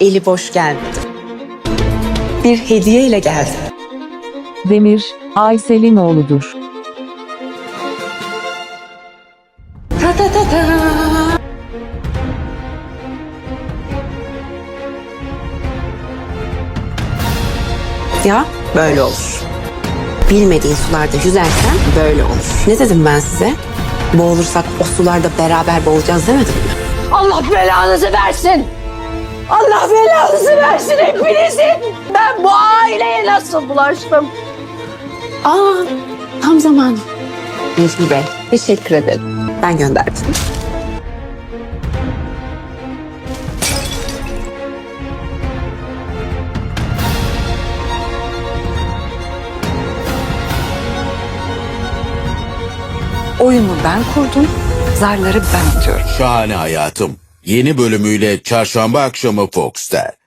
eli boş gelmedi. Bir hediye ile geldi. Demir, Aysel'in oğludur. Ta ta ta ta. Ya böyle olur. Bilmediğin sularda yüzersen böyle olur. Ne dedim ben size? Boğulursak o sularda beraber boğulacağız demedim mi? Allah belanızı versin. Allah belanızı versin hepinizin. Ben bu aileye nasıl bulaştım? Aa, tam zaman. Necmi Bey, teşekkür ederim. Ben gönderdim. Oyunu ben kurdum, zarları ben atıyorum. Şahane Hayatım yeni bölümüyle çarşamba akşamı Fox'ta.